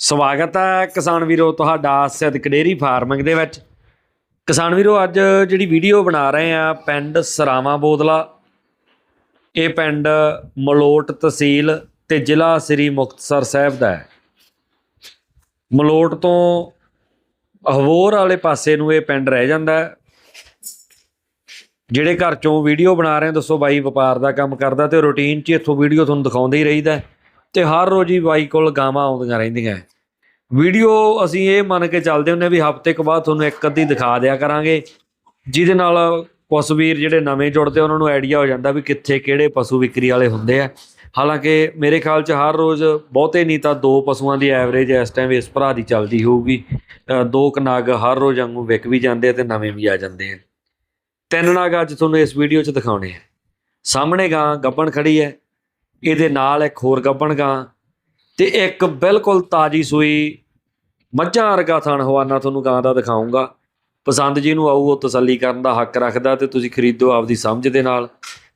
ਸਵਾਗਤ ਹੈ ਕਿਸਾਨ ਵੀਰੋ, ਤੁਹਾਡਾ ਸਿੱਧਕ ਡੇਰੀ ਫਾਰਮਿੰਗ ਦੇ ਵਿੱਚ। ਕਿਸਾਨ ਵੀਰੋ, ਅੱਜ ਜਿਹੜੀ ਵੀਡੀਓ ਬਣਾ ਰਹੇ ਆ ਪਿੰਡ ਸਰਾਵਾ ਬੋਦਲਾ। ਇਹ ਪਿੰਡ ਮਲੋਟ ਤਹਿਸੀਲ ਤੇ ਜ਼ਿਲ੍ਹਾ ਸ੍ਰੀ ਮੁਕਤਸਰ ਸਾਹਿਬ ਦਾ ਹੈ। ਮਲੋਟ ਤੋਂ ਹਵੋਰ ਵਾਲੇ ਪਾਸੇ ਨੂੰ ਇਹ ਪਿੰਡ ਰਹਿ ਜਾਂਦਾ ਜਿਹੜੇ ਘਰ ਚੋਂ ਵੀਡੀਓ ਬਣਾ ਰਹੇ ਦੱਸੋ ਬਾਈ, ਵਪਾਰ ਦਾ ਕੰਮ ਕਰਦਾ ਤੇ ਰੁਟੀਨ 'ਚ ਇੱਥੋਂ ਵੀਡੀਓ ਤੁਹਾਨੂੰ ਦਿਖਾਉਂਦੇ ਹੀ ਰਹੀਦਾ ਹੈ। ਤੇ ਹਰ ਰੋਜ਼ ਹੀ ਬਾਈ ਕੋਲ ਗਾਵਾਂ ਆਉਂਦੀਆਂ ਰਹਿੰਦੀਆਂ ਵੀਡੀਓ ਅਸੀਂ ਇਹ ਮੰਨ ਕੇ ਚੱਲਦੇ ਹੁੰਨੇ ਵੀ ਹਫ਼ਤੇ ਕੁ ਬਾਅਦ ਤੁਹਾਨੂੰ ਇੱਕ ਅੱਧੀ ਦਿਖਾ ਦਿਆ ਕਰਾਂਗੇ। ਜਿਹਦੇ ਨਾਲ ਕੁਛ ਵੀਰ ਜਿਹੜੇ ਨਵੇਂ ਜੁੜਦੇ ਉਹਨਾਂ ਨੂੰ ਆਈਡੀਆ ਹੋ ਜਾਂਦਾ ਵੀ ਕਿੱਥੇ ਕਿਹੜੇ ਪਸ਼ੂ ਵਿਕਰੀ ਵਾਲੇ ਹੁੰਦੇ ਆ। ਹਾਲਾਂਕਿ ਮੇਰੇ ਖਿਆਲ 'ਚ ਹਰ ਰੋਜ਼ ਬਹੁਤੇ ਨਹੀਂ ਤਾਂ ਦੋ ਪਸ਼ੂਆਂ ਦੀ ਐਵਰੇਜ ਇਸ ਟਾਈਮ ਇਸ ਭਰਾ ਦੀ ਚੱਲਦੀ ਹੋਊਗੀ। ਦੋ ਕੁ ਨਗ ਹਰ ਰੋਜ਼ ਵਾਂਗੂ ਵਿਕ ਵੀ ਜਾਂਦੇ ਆ ਤੇ ਨਵੇਂ ਵੀ ਆ ਜਾਂਦੇ ਆ। ਤਿੰਨ ਨਗ ਅੱਜ ਤੁਹਾਨੂੰ ਇਸ ਵੀਡੀਓ 'ਚ ਦਿਖਾਉਣੇ ਆ। ਸਾਹਮਣੇ ਗਾਂ ਗੱਬਣ ਖੜੀ ਹੈ ਇਹਦੇ ਨਾਲ ਇੱਕ ਹੋਰ ਗੱਬਣ ਗਾਂ ਤੇ ਇੱਕ ਬਿਲਕੁਲ ਤਾਜੀ ਸੂਈ ਮੱਝਾਂ ਵਰਗਾ ਥਣ ਹਵਾਨਾ ਤੁਹਾਨੂੰ ਗਾਂ ਦਾ ਦਿਖਾਉਂਗਾ। ਪਸੰਦ ਜਿਹਨੂੰ ਆਊ ਉਹ ਤਸੱਲੀ ਕਰਨ ਦਾ ਹੱਕ ਰੱਖਦਾ ਤੇ ਤੁਸੀਂ ਖਰੀਦੋ ਆਪਦੀ ਸਮਝ ਦੇ ਨਾਲ।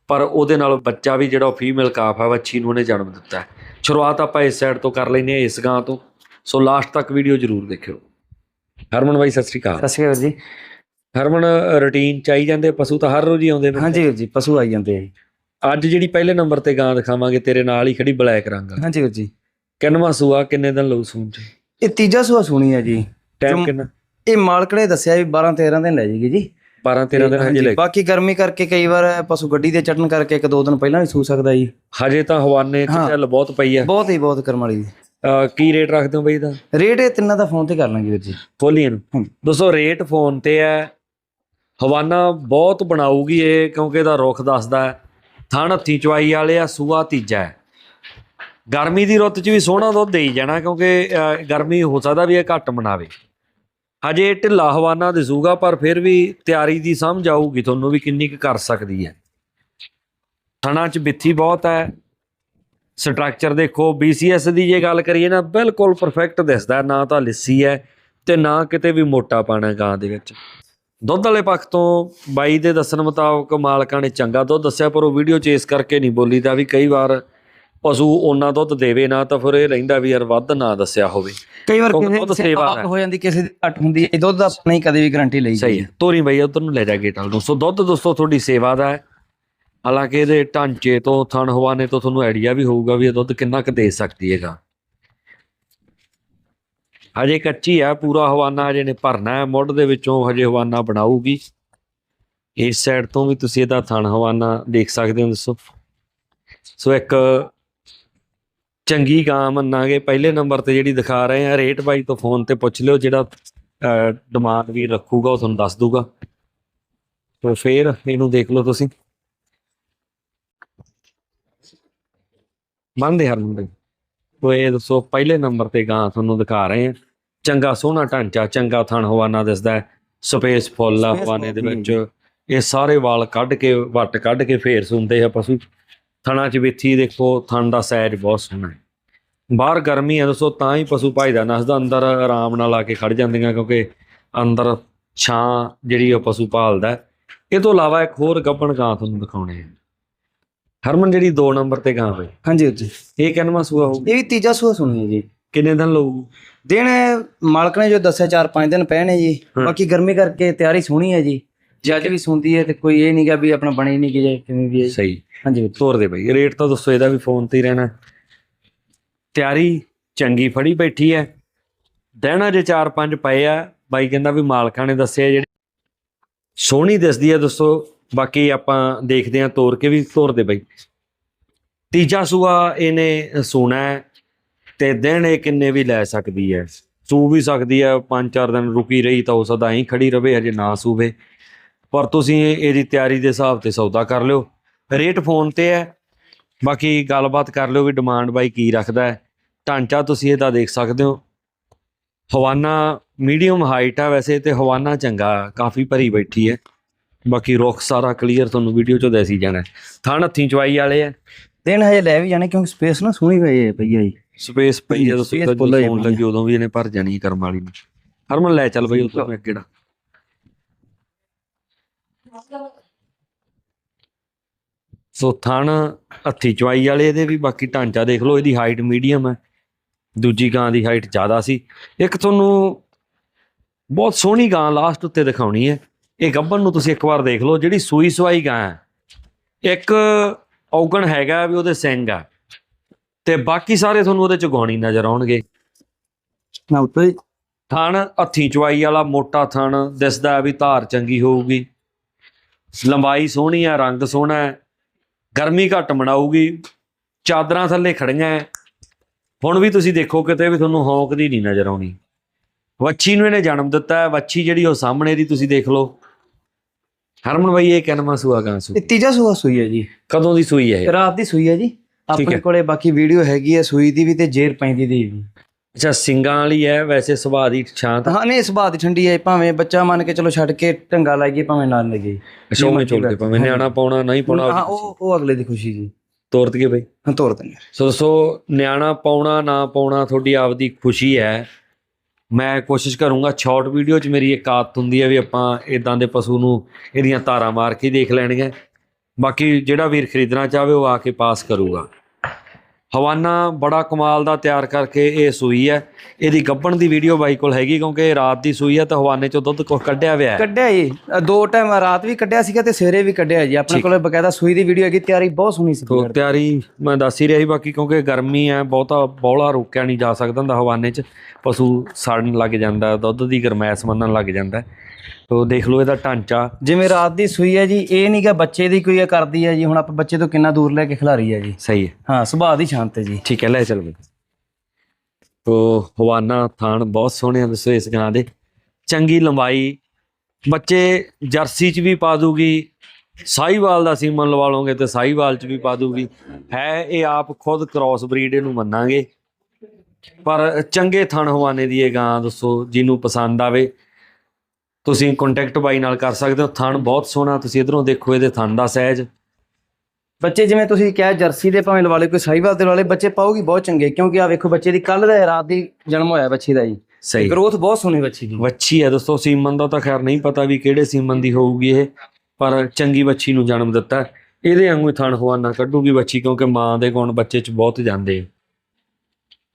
ਪਰ ਉਹਦੇ ਨਾਲ ਬੱਚਾ ਵੀ ਜਿਹੜਾ ਫੀਮੇਲ ਕਾਫ ਹੈ ਵੱਛੀ ਨੂੰ ਉਹਨੇ ਜਨਮ ਦਿੱਤਾ ਸ਼ੁਰੂਆਤ ਆਪਾਂ ਇਸ ਸਾਈਡ ਤੋਂ ਕਰ ਲੈਨੇ ਆ ਇਸ ਗਾਂ ਤੋਂ। ਸੋ ਲਾਸਟ ਤੱਕ ਵੀਡੀਓ ਜ਼ਰੂਰ ਦੇਖਿਓ। ਹਰਮਨ ਬਾਈ ਸਤਿ ਸ੍ਰੀ ਅਕਾਲ। ਸਤਿ ਸ਼੍ਰੀ ਅਕਾਲ ਜੀ। ਹਰਮਨ ਰੁਟੀਨ ਚਾਈ ਜਾਂਦੇ ਪਸ਼ੂ ਤਾਂ ਹਰ ਰੋਜ਼ ਹੀ ਆਉਂਦੇ ਨੇ? ਹਾਂਜੀ ਜੀ ਪਸ਼ੂ ਆਈ ਜਾਂਦੇ ਆ ਜੀ। ਅੱਜ ਜਿਹੜੀ ਪਹਿਲੇ ਨੰਬਰ ਤੇ ਗਾਂ ਦਿਖਾਵਾਂਗੇ ਤੇਰੇ ਨਾਲ ਹੀ ਖੜੀ ਬਲੈਕ ਰੰਗ ਵਾਲੀ। ਹਾਂਜੀ ਵੀਰ ਜੀ। ਕਿੰਨਵਾਂ ਸੂਆ ਕਿੰਨੇ ਦਿਨ ਲਊ ਸੂਣ ਚ? ਇਹ ਤੀਜਾ ਸੂਆ ਸੁਣੀ ਹੈ ਜੀ। ਟਾਈਮ ਕਿੰਨਾ? ਇਹ ਮਾਲਕ ਨੇ ਦੱਸਿਆ ਵੀ 12 13 ਦਿਨ ਲੈ ਜੇਗੀ ਜੀ। 12 13 ਦਿਨ ਹਜੇ ਹਾਂਜੀ, ਲੈ ਬਾਕੀ ਗਰਮੀ ਕਰਕੇ ਕਈ ਵਾਰ ਪਸ਼ੂ ਗੱਡੀ ਤੇ ਚੜਨ ਕਰਕੇ ਇੱਕ ਦੋ ਦਿਨ ਪਹਿਲਾਂ ਵੀ ਸੂ ਸਕਦਾ ਜੀ। ਹਜੇ ਤਾਂ ਹਵਾਨੇ ਚ। ਚੱਲ ਬਹੁਤ ਪਈ ਆ। ਬਹੁਤ ਹੀ ਬਹੁਤ ਕਰਮ ਵਾਲੀ ਕੀ ਰੇਟ ਰੱਖਦੇ ਹੋ ਬਈ ਦਾ ਰੇਟ ਇਹ ਤਿੰਨਾਂ ਦਾ ਫੋਨ ਤੇ ਕਰ ਲਾਂਗੇ ਵੀਰ ਜੀ। ਫੋਲੀਆਂ ਨੂੰ। ਦੋਸਤੋ ਰੇਟ ਫੋਨ ਤੇ ਹੈ। ਹਵਾਨਾ ਬਹੁਤ ਬਣਾਊਗੀ ਇਹ ਕਿਉਂਕਿ ਇਹਦਾ ਰੁੱਖ ਦੱਸਦਾ ਹੈ। ਥਣ ਹੱਥੀ ਚਵਾਈ ਵਾਲੇ ਆ, ਸੂਆ ਤੀਜਾ ਹੈ। ਗਰਮੀ ਦੀ ਰੁੱਤ 'ਚ ਵੀ ਸੋਹਣਾ ਦੁੱਧ ਦੇਈ ਜਾਣਾ ਕਿਉਂਕਿ ਗਰਮੀ ਹੋ ਸਕਦਾ ਵੀ ਇਹ ਘੱਟ ਮਨਾਵੇ। ਹਜੇ ਢਿੱਲਾ ਹਵਾਨਾ ਦਿਸੂਗਾ, ਪਰ ਫਿਰ ਵੀ ਤਿਆਰੀ ਦੀ ਸਮਝ ਆਊਗੀ, ਤੁਹਾਨੂੰ ਵੀ ਕਿੰਨੀ ਕੁ ਕਰ ਸਕਦੀ ਹੈ। ਥਣਾ 'ਚ ਬਿੱਥੀ ਬਹੁਤ ਹੈ। ਸਟਰਕਚਰ ਦੇਖੋ BCS ਦੀ ਜੇ ਗੱਲ ਕਰੀਏ ਨਾ, ਬਿਲਕੁਲ ਪਰਫੈਕਟ ਦਿਸਦਾ, ਨਾ ਤਾਂ ਲਿੱਸੀ ਹੈ ਤੇ ਨਾ ਕਿਤੇ ਵੀ ਮੋਟਾ ਪਾਣਾ ਗਾਂ ਦੇ ਵਿੱਚ। ਦੁੱਧ ਵਾਲੇ ਪੱਖ ਤੋਂ ਬਾਈ ਦੇ ਦੱਸਣ ਮੁਤਾਬਕ ਮਾਲਕਾਂ ਨੇ ਚੰਗਾ ਦੁੱਧ ਦੱਸਿਆ ਪਰ ਉਹ ਵੀਡੀਓ 'ਚ ਇਸ ਕਰਕੇ ਨਹੀਂ ਬੋਲੀ ਦਾ ਵੀ ਕਈ ਵਾਰ ਪਸ਼ੂ ਉਹਨਾਂ ਦੁੱਧ ਦੇਵੇ ਨਾ ਤਾਂ ਫਿਰ ਇਹ ਰਹਿੰਦਾ ਵੀ ਯਾਰ ਵੱਧ ਨਾ ਦੱਸਿਆ ਹੋਵੇ। ਕਈ ਵਾਰ ਦੁੱਧ ਸੇਵਾ ਹੈ। ਜਾਂਦੀ ਕਿਸੇ ਦੀ ਘੱਟ ਹੁੰਦੀ ਹੈ ਇਹ ਦੁੱਧ ਦਾ ਨਹੀਂ ਕਦੇ ਵੀ ਗਾਰੰਟੀ ਲਈ ਸਹੀ ਹੈ। ਤੋਰੀ ਬਾਈ ਉਧਰ ਨੂੰ ਲੈ ਜਾ ਗੇਟ ਵਾਲ ਨੂੰ। ਸੋ ਦੁੱਧ ਦੋਸਤੋ ਤੁਹਾਡੀ ਸੇਵਾ ਦਾ ਹੈ। ਹਾਲਾਂਕਿ ਇਹਦੇ ਢਾਂਚੇ ਤੋਂ ਥਣ ਹਵਾਨੇ ਤੋਂ ਤੁਹਾਨੂੰ ਆਈਡੀਆ ਵੀ ਹੋਊਗਾ ਵੀ ਇਹ ਦੁੱਧ ਕਿੰਨਾ ਕੁ ਦੇ ਸਕਦੀ ਹੈਗਾ। ਹਜੇ ਕੱਚੀ ਆ, ਪੂਰਾ ਹਵਾਨਾ ਹਜੇ ਨੇ ਭਰਨਾ ਹੈ, ਮੁੱਢ ਦੇ ਵਿੱਚੋਂ ਹਜੇ ਹਵਾਨਾ ਬਣਾਊਗੀ। ਇਸ ਸਾਈਡ ਤੋਂ ਵੀ ਤੁਸੀਂ ਇਹਦਾ ਥਣ ਹਵਾਨਾ ਦੇਖ ਸਕਦੇ ਹੋ ਦੱਸੋ। ਸੋ ਇੱਕ ਚੰਗੀ ਗਾਂ ਮੰਨਾਂਗੇ। ਪਹਿਲੇ ਨੰਬਰ ਤੇ ਜਿਹੜੀ ਦਿਖਾ ਰਹੇ ਆ ਰੇਟ ਬਾਈ ਤੋਂ ਫੋਨ ਤੇ ਪੁੱਛ ਲਿਓ, ਜਿਹੜਾ ਡਿਮਾਂਡ ਵੀ ਰੱਖੂਗਾ, ਉਹ ਤੁਹਾਨੂੰ ਦੱਸ ਦੂਗਾ। ਤੇ ਫਿਰ ਇਹਨੂੰ ਦੇਖ ਲਓ ਤੁਸੀਂ। ਮੰਨਦੇ ਹਰਮਨ ਦੇ ਉਹ ਇਹ ਦੱਸੋ ਪਹਿਲੇ ਨੰਬਰ ਤੇ ਗਾਂ ਤੁਹਾਨੂੰ ਦਿਖਾ ਰਹੇ ਆ ਚੰਗਾ ਸੋਹਣਾ ਢਾਂਚਾ ਚੰਗਾ ਥਣ ਹਵਾਨਾ ਦਿਸਦਾ ਹੈ। ਸਪੇਸ ਫੁੱਲ ਆ ਹਵਾਨੇ ਦੇ ਵਿੱਚ। ਇਹ ਸਾਰੇ ਵਾਲ ਕੱਢ ਕੇ ਵੱਟ ਕੱਢ ਕੇ ਫੇਰ ਸੁੰਦੇ ਆ ਪਸ਼ੂ। ਥਣਾ ਚ ਵਿੱਥੀ ਦੇਖੋ ਥਣ ਦਾ ਸਾਈਜ਼ ਬਹੁਤ ਸੋਹਣਾ ਹੈ। ਬਾਹਰ ਗਰਮੀ ਹੈ ਦੱਸੋ ਤਾਂ ਹੀ ਪਸ਼ੂ ਭਾਈ ਦਾ ਨਸਦਾ ਅੰਦਰ ਆਰਾਮ ਨਾਲ ਆ ਕੇ ਖੜ ਜਾਂਦੀਆਂ ਕਿਉਂਕਿ ਅੰਦਰ ਛਾਂ ਜਿਹੜੀ ਉਹ ਪਸ਼ੂ ਪਾਲਦਾ ਹੈ। ਇਹ ਤੋਂ ਇਲਾਵਾ ਇੱਕ ਹੋਰ ਗੱਬਣ ਗਾਂ ਤੁਹਾਨੂੰ ਦਿਖਾਉਣੇ ਆ। ਹਰਮਨ ਜਿਹੜੀ 2 ਨੰਬਰ ਤੇ ਗਾਂ ਹੋਈ। ਹਾਂਜੀ ਜੀ। ਇਹ ਕਿੰਨਵਾਂ ਸੂਆ ਹੋਊ? ਇਹ ਵੀ ਤੀਜਾ ਸੂਆ ਸੁਣੀ ਹੈ ਜੀ। ਕਿੰਨੇ ਦਿਨ ਲਊ? ਦਿਨ ਮਾਲਕ ਨੇ ਜੋ ਦੱਸਿਆ 4-5 ਦਿਨ ਨੇ ਜੀ। ਹਾਂ। ਬਾਕੀ ਗਰਮੀ ਕਰਕੇ ਤਿਆਰੀ ਸੋਹਣੀ ਹੈ ਜੀ। ਜੇ ਅੱਜ ਵੀ ਸੁਣਦੀ ਹੈ ਤੇ ਕੋਈ ਇਹ ਨਹੀਂਗਾ ਵੀ ਆਪਣਾ ਬਣੀ ਨਹੀਂ ਕਿ ਜੇ ਕਿਵੇਂ ਵੀ ਹੈ। ਸਹੀ। ਹਾਂਜੀ। ਤੋਰ ਦੇ ਬਈ। ਰੇਟ ਤਾਂ ਦੱਸੋ ਇਹਦਾ ਵੀ ਫੋਨ ਤੇ ਹੀ ਰਹਿਣਾ। ਤਿਆਰੀ ਚੰਗੀ ਫੜੀ ਬੈਠੀ ਹੈ। ਦਿਨ ਅਜੇ 4-5 ਪਏ ਆ। ਬਾਈ ਕਹਿੰਦਾ ਵੀ ਮਾਲਕਾਂ ਨੇ ਦੱਸਿਆ ਜਿਹੜੀ ਸੋਹਣੀ ਦਿਸਦੀ ਹੈ ਦੱਸੋ। ਬਾਕੀ ਆਪਾਂ ਦੇਖਦੇ ਹਾਂ ਤੋਰ ਕੇ ਵੀ ਤੋਰ ਦੇ ਬਈ। ਤੀਜਾ ਸੂਆ ਇਹਨੇ ਸੋਨਾ ਹੈ ਤੇ ਦਿਨ ਇਹ ਕਿੰਨੇ ਵੀ ਲੈ ਸਕਦੀ ਹੈ? ਸੂ ਵੀ ਸਕਦੀ ਹੈ 5-4 ਦਿਨ ਰੁਕੀ ਰਹੀ ਤਾਂ ਉਹ ਸਦਾ ਹੀ ਖੜੀ ਰਵੇ, ਹਜੇ ਨਾ ਸੂਵੇ। ਪਰ ਤੁਸੀਂ ਇਹਦੀ ਤਿਆਰੀ ਦੇ ਹਿਸਾਬ ਤੇ ਸੌਦਾ ਕਰ ਲਿਓ। ਰੇਟ ਫੋਨ ਤੇ ਹੈ। ਬਾਕੀ ਗੱਲਬਾਤ ਕਰ ਲਿਓ ਵੀ ਡਿਮਾਂਡ ਬਾਈ ਕੀ ਰੱਖਦਾ ਹੈ। ਢਾਂਚਾ ਤੁਸੀਂ ਇਹਦਾ ਦੇਖ ਸਕਦੇ ਹੋ। ਹਵਾਨਾ ਮੀਡੀਅਮ ਹਾਈਟ ਆ ਵੈਸੇ ਤੇ ਹਵਾਨਾ ਚੰਗਾ, ਕਾਫੀ ਭਰੀ ਬੈਠੀ ਹੈ। ਬਾਕੀ ਰੁੱਖ ਸਾਰਾ ਕਲੀਅਰ ਤੁਹਾਨੂੰ ਵੀਡੀਓ ਚੋਂ ਦੇਸੀ ਜਾਣਾ। ਥਣ ਹੱਥੀਂ ਚਵਾਈ ਵਾਲੇ ਆ। ਦਿਨ ਹਜੇ ਲੈ ਵੀ ਜਾਣੇ ਕਿਉਂਕਿ ਸਪੇਸ ਨਾ ਸੋਹਣੀ ਪਈ ਹੈ ਪਈ ਹੈ ਜੀ। ਸਪੇਸ ਪਈ ਜਦੋਂ ਸੁੱਤਾ ਫੋਨ ਲੱਗੀ ਉਦੋਂ ਵੀ ਇਹਨੇ ਭਰ ਜਾਣੀ ਕਰਮ ਵਾਲੀ ਨੂੰ। ਹਰਮਨ ਲੈ ਚੱਲ ਬਈ ਉਦੋਂ ਮੈਂ ਕਿਹੜਾ ਸੋ ਥਣ ਹੱਥੀ ਚਵਾਈ ਵਾਲੇ ਇਹਦੇ ਵੀ ਬਾਕੀ ਢਾਂਚਾ ਦੇਖ ਲਓ ਇਹਦੀ ਹਾਈਟ ਮੀਡੀਅਮ ਹੈ ਦੂਜੀ ਗਾਂ ਦੀ ਹਾਈਟ ਜ਼ਿਆਦਾ ਸੀ। ਇੱਕ ਤੁਹਾਨੂੰ ਬਹੁਤ ਸੋਹਣੀ ਗਾਂ ਲਾਸਟ ਉੱਤੇ ਦਿਖਾਉਣੀ ਹੈ। ਇਹ ਗੱਭਣ ਨੂੰ ਤੁਸੀਂ ਇੱਕ ਵਾਰ ਦੇਖ ਲਓ ਜਿਹੜੀ ਸੂਈ ਸਵਾਈ ਗਾਂ ਹੈ ਇੱਕ ਔਗਣ ਹੈਗਾ ਵੀ ਉਹਦੇ ਸਿੰਘ ਆ। ਤੇ ਬਾਕੀ ਸਾਰੇ ਤੁਹਾਨੂੰ ਉਹਦੇ ਚ ਗਾਉਣੀ ਨਜ਼ਰ ਆਉਣਗੇ। ਨਾ ਉੱਤੇ ਥਣ ਹੱਥੀ ਚਵਾਈ ਵਾਲਾ ਮੋਟਾ ਥਣ ਦਿਸਦਾ ਵੀ ਧਾਰ ਚੰਗੀ ਹੋਊਗੀ। ਲੰਬਾਈ ਸੋਹਣੀ ਆ ਰੰਗ ਸੋਹਣਾ ਹੈ। ਗਰਮੀ ਘੱਟ ਮਨਾਊਗੀ। ਚਾਦਰਾਂ ਥੱਲੇ ਖੜੀਆਂ। ਹੁਣ ਵੀ ਤੁਸੀਂ ਦੇਖੋ ਕਿਤੇ ਵੀ ਤੁਹਾਨੂੰ ਹੌਂਕ ਦੀ ਨਹੀਂ ਨਜ਼ਰ ਆਉਣੀ। ਵੱਛੀ ਨੂੰ ਇਹਨੇ ਜਨਮ ਦਿੱਤਾ ਹੈ। ਵੱਛੀ ਜਿਹੜੀ ਉਹ ਸਾਹਮਣੇ ਦੀ ਤੁਸੀਂ ਦੇਖ ਲਓ। ਹਰਮਨ ਬਾਈ ਇਹ ਕਿੰਨਵਾਂ ਸੂਆ ਗਾਂ ਸੂ ਇਹ ਤੀਜਾ ਸੂਆ ਸੂਈ ਹੈ ਜੀ। ਕਦੋਂ ਦੀ ਸੂਈ ਹੈ ਇਹ? ਰਾਤ ਦੀ ਸੂਈ ਹੈ ਜੀ। ਆਪਣੇ ਕੋਲੇ ਬਾਕੀ ਵੀਡੀਓ ਹੈਗੀ ਹੈ ਸੂਈ ਦੀ ਵੀ ਤੇ ਜੇਰ ਪੈਂਦੀ ਦੀ ਵੀ। ਅੱਛਾ ਸਿੰਗਾਂ ਵਾਲੀ ਹੈ ਵੈਸੇ ਸੁਭਾਅ ਦੀ ਸ਼ਾਂਤ। ਹਾਂ ਨਹੀਂ ਬਾਤ ਦੀ ਠੰਡੀ ਹੈ ਭਾਵੇਂ ਬੱਚਾ ਮੰਨ ਕੇ ਚਲੋ ਛੱਡ ਕੇ ਢੰਗਾ ਲਾਈਏ ਭਾਵੇਂ ਨਾ ਲਾਈਏ। ਸ਼ੋਮੇ ਚੋਲ ਕੇ ਭਾਵੇਂ ਨਿਆਣਾ ਪਾਉਣਾ ਨਹੀਂ ਪਾਉਣਾ ਹਾਂ ਉਹ ਉਹ ਅਗਲੇ ਦੀ ਖੁਸ਼ੀ ਜੀ। ਤੋਰ ਦਈਏ ਬਈ। ਹਾਂ ਤੋਰ ਦਿੰਦੇ ਸੋ ਦੋਸਤੋ ਨਿਆਣਾ ਪਾਉਣਾ ਨਾ ਪਾਉਣਾ ਤੁਹਾਡੀ ਆਪਦੀ ਖੁਸ਼ੀ ਹੈ। ਮੈਂ ਕੋਸ਼ਿਸ਼ ਕਰੂੰਗਾ ਸ਼ਾਰਟ ਵੀਡੀਓ 'ਚ ਮੇਰੀ ਇੱਕ ਆਦਤ ਹੁੰਦੀ ਹੈ ਵੀ ਆਪਾਂ ਇਦਾਂ ਦੇ ਪਸ਼ੂ ਨੂੰ ਇਹਦੀਆਂ ਧਾਰਾਂ ਮਾਰ ਕੇ ਦੇਖ ਲੈਣਗੇ ਬਾਕੀ ਜਿਹੜਾ ਵੀਰ ਖਰੀਦਣਾ ਚਾਹਵੇ ਉਹ ਆ ਕੇ ਪਾਸ ਕਰੂਗਾ। ਹਵਾਨਾ ਬੜਾ ਕਮਾਲ ਦਾ ਤਿਆਰ ਕਰਕੇ ਇਹ ਸੂਈ ਹੈ। ਇਹਦੀ ਗੱਭਣ ਦੀ ਵੀਡੀਓ ਬਾਈ ਕੋਲ ਹੈਗੀ ਕਿਉਂਕਿ ਇਹ ਰਾਤ ਦੀ ਸੂਈ ਹੈ ਤਾਂ ਹਵਾਨੇ 'ਚੋਂ ਦੁੱਧ ਕੁਛ ਕੱਢਿਆ ਹੋਇਆ ਹੈ। ਕੱਢਿਆ ਜੀ। ਦੋ ਟਾਈਮ ਰਾਤ ਵੀ ਕੱਢਿਆ ਸੀਗਾ ਤੇ ਸਵੇਰੇ ਵੀ ਕੱਢਿਆ ਜੀ। ਆਪਣੇ ਕੋਲੇ ਬਕਾਇਦਾ ਸੂਈ ਦੀ ਵੀਡੀਓ ਹੈਗੀ ਤਿਆਰੀ ਬਹੁਤ ਸੋਹਣੀ ਸੀ। ਤੋ ਤਿਆਰੀ ਮੈਂ ਦੱਸ ਹੀ ਰਿਹਾ ਸੀ ਬਾਕੀ ਕਿਉਂਕਿ ਗਰਮੀ ਹੈ ਬਹੁਤਾ ਬੌਲਾ ਰੋਕਿਆ ਨਹੀਂ ਜਾ ਸਕਦਾ ਹੁੰਦਾ ਹਵਾਨੇ 'ਚ। ਪਸ਼ੂ ਸੜਨ ਲੱਗ ਜਾਂਦਾ ਦੁੱਧ ਦੀ ਗਰਮੈਸ਼ ਮੰਨਣ ਲੱਗ ਜਾਂਦਾ। ਤੋ ਦੇਖ ਲਓ ਇਹਦਾ ਢਾਂਚਾ। ਜਿਵੇਂ ਰਾਤ ਦੀ ਸੂਈ ਹੈ ਜੀ ਇਹ ਨਹੀਂਗਾ ਬੱਚੇ ਦੀ ਕੋਈ ਇਹ ਕਰਦੀ ਹੈ ਜੀ ਹੁਣ ਆਪਾਂ ਬੱਚੇ ਤੋਂ ਕਿੰਨਾ ਦੂਰ ਲੈ ਕੇ ਖਿਲਾਰੀ ਹੈ ਜੀ। ਸਹੀ ਹੈ। ਹਾਂ ਸੁਭਾਅ ਦੀ ਸ਼ਾਂਤ ਹੈ ਜੀ। ਠੀਕ ਹੈ ਲੈ ਚੱਲ ਬਈ। ਤੋ ਹਵਾਨਾ ਥਾਣ ਬਹੁਤ ਸੋਹਣੇ ਦੱਸੋ ਇਸ ਗਾਂ ਦੇ। ਚੰਗੀ ਲੰਬਾਈ ਬੱਚੇ ਜਰਸੀ 'ਚ ਵੀ ਪਾ ਦੂਗੀ ਸਾਈਵਾਲ ਦਾ ਸੀਮਨ ਲਵਾ ਲਓਗੇ ਤੇ ਸਾਈਵਾਲ 'ਚ ਵੀ ਪਾ ਦੂਗੀ। ਹੈ ਇਹ ਆਪ ਖੁਦ ਕ੍ਰਾਸ ਬਰੀਡ ਇਹਨੂੰ ਮੰਨਾਂਗੇ। ਪਰ ਚੰਗੇ ਥਣ ਹਵਾਨੇ ਦੀ ਇਹ ਗਾਂ ਦੱਸੋ ਜਿਹਨੂੰ ਪਸੰਦ ਆਵੇ। ਤੁਸੀਂ ਕੰਟੈਕਟ ਬਾਈ ਨਾਲ ਕਰ ਸਕਦੇ ਹੋ। ਥਣ ਬਹੁਤ ਸੋਹਣਾ ਤੁਸੀਂ ਇਧਰੋਂ ਦੇਖੋ ਇਹਦੇ ਥਣ ਦਾ ਸਾਈਜ਼ ਬੱਚੇ ਜਿਵੇਂ ਤੁਸੀਂ ਕਿਹਾ ਜਰਸੀ ਦੇ ਭਾਵੇਂ ਲਵਾ ਲਏ ਕੋਈ ਸਾਈਵਾਲ ਦੇ ਲਵਾ ਲਏ ਬੱਚੇ ਪਾਉਗੀ ਬਹੁਤ ਚੰਗੇ ਕਿਉਂਕਿ ਆ ਵੇਖੋ ਬੱਚੇ ਦੀ ਕੱਲ ਦਾ ਰਾਤ ਦੀ ਜਨਮ ਹੋਇਆ ਬੱਚੀ ਦਾ ਜੀ। ਸਹੀ। ਗਰੋਥ ਬਹੁਤ ਸੋਹਣੀ ਬੱਚੀ ਦੀ। ਵੱਛੀ ਹੈ ਦੋਸਤੋ ਸੀਮਨ ਦਾ ਤਾਂ ਖੈਰ ਨਹੀਂ ਪਤਾ ਵੀ ਕਿਹੜੇ ਸੀਮਨ ਦੀ ਹੋਊਗੀ ਇਹ ਪਰ ਚੰਗੀ ਵੱਛੀ ਨੂੰ ਜਨਮ ਦਿੱਤਾ। ਇਹਦੇ ਵਾਂਗੂ ਥਣ ਹਵਾਨਾ ਕੱਢੂਗੀ ਵੱਛੀ ਕਿਉਂਕਿ ਮਾਂ ਦੇ ਗੁਣ ਬੱਚੇ 'ਚ ਬਹੁਤ ਜਾਂਦੇ।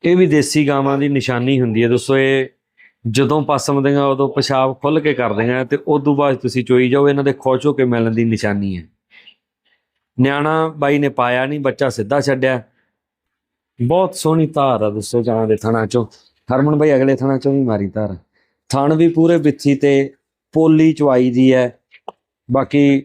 ਇਹ ਵੀ ਦੇਸੀ ਗਾਵਾਂ ਦੀ ਨਿਸ਼ਾਨੀ ਹੁੰਦੀ ਹੈ। ਦੋਸਤੋ ਇਹ ਜਦੋਂ ਪਸਮਦੀਆਂ ਉਦੋਂ ਪਿਸ਼ਾਬ ਖੁੱਲ ਕੇ ਕਰਦੀਆਂ ਤੇ ਉਦੋਂ ਬਾਅਦ ਤੁਸੀਂ ਚੋਈ ਜਾਓ, ਇਹਨਾਂ ਦੇ ਖੁਸ਼ ਹੋ ਕੇ ਮਿਲਣ ਦੀ ਨਿਸ਼ਾਨੀ ਹੈ। ਨਿਆਣਾ ਬਾਈ ਨੇ ਪਾਇਆ ਨਹੀਂ, ਬੱਚਾ ਸਿੱਧਾ ਛੱਡਿਆ। ਬਹੁਤ ਸੋਹਣੀ ਧਾਰ ਆ ਦੱਸੋ ਜਾਂ ਦੇ ਥਣਾ ਚੋਂ। ਹਰਮਨ ਬਾਈ ਅਗਲੇ ਥਣਾ ਚੋਂ ਵੀ ਮਾਰੀ ਧਾਰ। ਥਣ ਵੀ ਪੂਰੇ ਬਿੱਥੀ ਤੇ ਪੋਲੀ ਚਵਾਈ ਦੀ ਹੈ। ਬਾਕੀ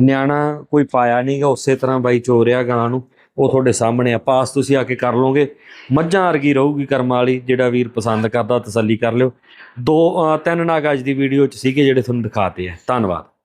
ਨਿਆਣਾ ਕੋਈ ਪਾਇਆ ਨਹੀਂਗਾ ਉਸੇ ਤਰ੍ਹਾਂ ਬਾਈ ਚੋਰਿਆ ਗਾਂ ਨੂੰ। ਉਹ ਤੁਹਾਡੇ ਸਾਹਮਣੇ ਆ। ਪਾਸ ਤੁਸੀਂ ਆ ਕੇ ਕਰ ਲਓਗੇ। ਮੱਝਾਂ ਵਰਗੀ ਰਹੂਗੀ ਕਰਮ ਵਾਲੀ, ਜਿਹੜਾ ਵੀਰ ਪਸੰਦ ਕਰਦਾ ਤਸੱਲੀ ਕਰ ਲਿਓ। ਦੋ ਤਿੰਨ ਨਾਗ ਅੱਜ ਦੀ ਵੀਡੀਓ ਚ ਸੀਗੇ ਜਿਹੜੇ ਤੁਹਾਨੂੰ ਦਿਖਾਤੇ ਆ। ਧੰਨਵਾਦ।